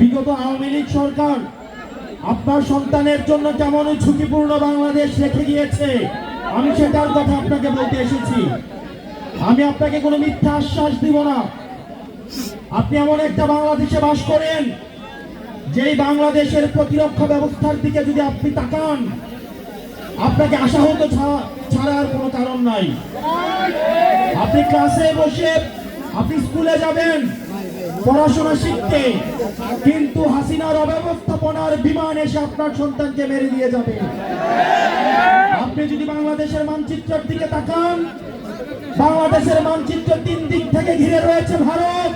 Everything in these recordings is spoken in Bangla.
বিগত আওয়ামী লীগ সরকার আপনার সন্তানের জন্য কেমন ঝুঁকিপূর্ণ বাংলাদেশ রেখে গিয়েছে? আমি সেটার কথা আপনাকে বলতে এসেছি। আমি আপনাকে কোনো মিথ্যা আশ্বাস দিব না। আপনি এমন একটা বাংলাদেশে বাস করেন, যেই বাংলাদেশের প্রতিরক্ষা ব্যবস্থার দিকে যদি আপনি তাকান, আপনাকে আশাহত ছাড়া ছাড়া আর কোনো কারণ নাই। আপনি ক্লাসে বসে আপনি স্কুলে যাবেন পড়াশোনা শিখতে, কিন্তু হাসিনার অব্যবস্থাপনার বিমান এসে আপনার সন্তানকে মেরে দিয়ে যাবে। আপনি যদি বাংলাদেশের মানচিত্রের দিকে তাকান, বাংলাদেশের মানচিত্র তিন দিক থেকে ঘিরে রয়েছে ভারত।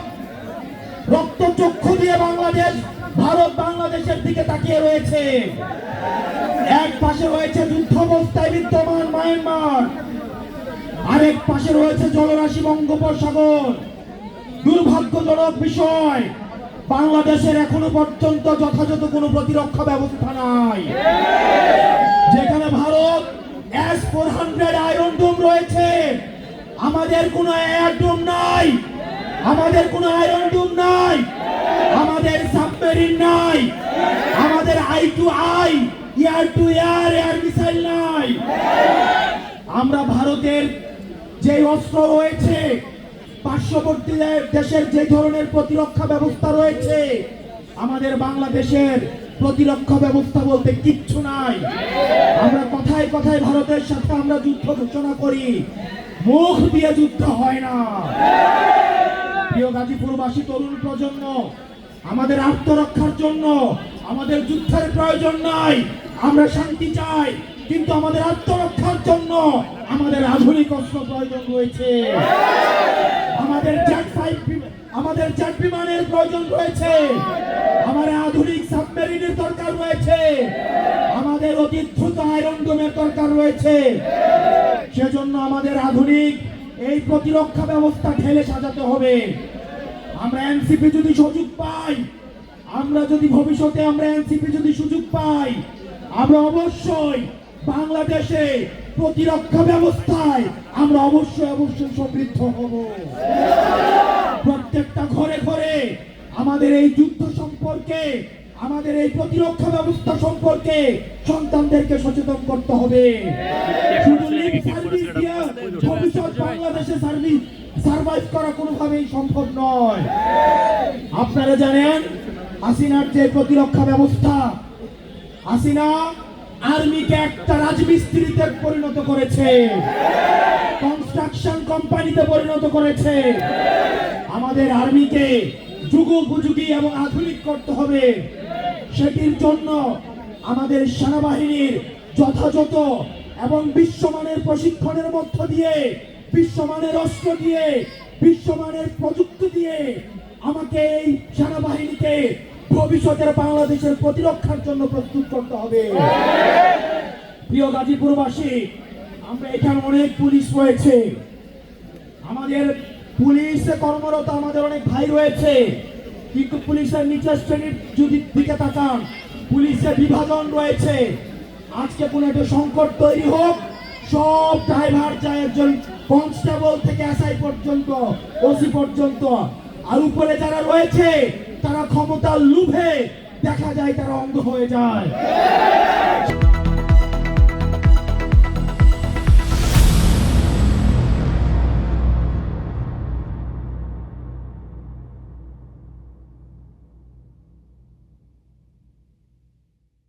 রক্ত চক্ষু দিয়ে বাংলাদেশ, ভারত বাংলাদেশের দিকে তাকিয়ে রয়েছে। এক পাশে রয়েছে যুদ্ধ অবস্থায় বিদ্যমান মায়ানমার, আরেক পাশে রয়েছে জলরাশি বঙ্গোপসাগর। দুর্ভাগ্যজনক বিষয়, বাংলাদেশের এখনও পর্যন্ত যথাযথ কোনো প্রতিরক্ষা ব্যবস্থা নাই। যেখানে Bharat S four hundred iron dome রয়েছে, আমাদের কোনো এয়ার ডোম নাই, আমাদের কোনো আয়রন ডোম নাই, আমাদের সাবমেরিন নাই, আমাদের I to I air to air air missile নাই। আমরা ভারতের যে অস্ত্র রয়েছে পার্শ্ববর্তী দেশের যে ধরনের প্রতিরক্ষা ব্যবস্থা রয়েছে, আমাদের বাংলাদেশের প্রতিরক্ষা ব্যবস্থা বলতে কিচ্ছু নাই। আমরা কথায় কথায় ভারতের সাথে আমরা যুদ্ধ ঘোষণা করি, মুখ দিয়ে যুদ্ধ হয় না। প্রিয় গাজীপুরবাসী, তরুণ প্রজন্ম, আমাদের আত্মরক্ষার জন্য, আমাদের যুদ্ধের প্রয়োজন নাই। আমরা শান্তি চাই, কিন্তু আমাদের আত্মরক্ষার জন্য আমাদের আধুনিক অস্ত্র প্রয়োজন রয়েছে। আমাদের জেট ফাইভ আমাদের জেট বিমানের প্রয়োজন রয়েছে। আমাদের আধুনিক সাবমেরিনের দরকার রয়েছে। আমাদের অতি দ্রুত আয়রন ডোমের দরকার রয়েছে। সেজন্য আমাদের আধুনিক এই প্রতিরক্ষা ব্যবস্থা ঠেলে সাজাতে হবে। আমরা এনসিপি যদি সুযোগ পাই, আমরা যদি ভবিষ্যতে আমরা এনসিপি যদি সুযোগ পাই, আমরা অবশ্যই বাংলাদেশে প্রতিরক্ষা ব্যবস্থায় আমরা অবশ্যই অবশ্যই সমৃদ্ধ হব। প্রত্যেকটা ঘরে ঘরে আমাদের এই যুদ্ধ সম্পর্কে আমাদের এই প্রতিরক্ষা ব্যবস্থা সম্পর্কে সন্তানদেরকে সচেতন করতে হবে। শুধু সার্ভিস দিয়ে ভবিষ্যৎ বাংলাদেশে সার্ভিস সার্ভাইভ করা কোনোভাবেই সম্ভব নয়। আপনারা জানেন হাসিনার যে প্রতিরক্ষা ব্যবস্থা হাসিনা আর্মিকে একটা রাজমিস্ত্রিতে পরিণত করেছে। কনস্ট্রাকশন কোম্পানিতে পরিণত করেছে। আমাদের আর্মিকে যুগোপযোগী এবং আধুনিক করতে হবে। সেটির জন্য আমাদের সেনাবাহিনীর যথাযথ এবং বিশ্বমানের প্রশিক্ষণের মধ্য দিয়ে, বিশ্বমানের অস্ত্র দিয়ে, বিশ্বমানের প্রযুক্তি দিয়ে আমাকে এই সেনাবাহিনীকে ভবিষ্যতের বাংলাদেশের প্রতিরক্ষার জন্য প্রস্তুত করতে হবে। প্রিয় গাজীপুরবাসী, আমরা এখানে অনেক পুলিশ রয়েছে। আমাদের পুলিশে কর্মরত আমাদের অনেক ভাই রয়েছে। কিন্তু পুলিশের নিচের শ্রেণির যদি দিকে তাকান পুলিশের বিভাজন রয়েছে। আজকে কোনো একটা সংকট তৈরি হোক, সব ড্রাইভার যায় একজন কনস্টেবল থেকে এসআই পর্যন্ত, ওসি পর্যন্ত। আর উপরে যারা রয়েছে তারা ক্ষমতার লোভে দেখা যায় তারা অন্ধ হয়ে যায়।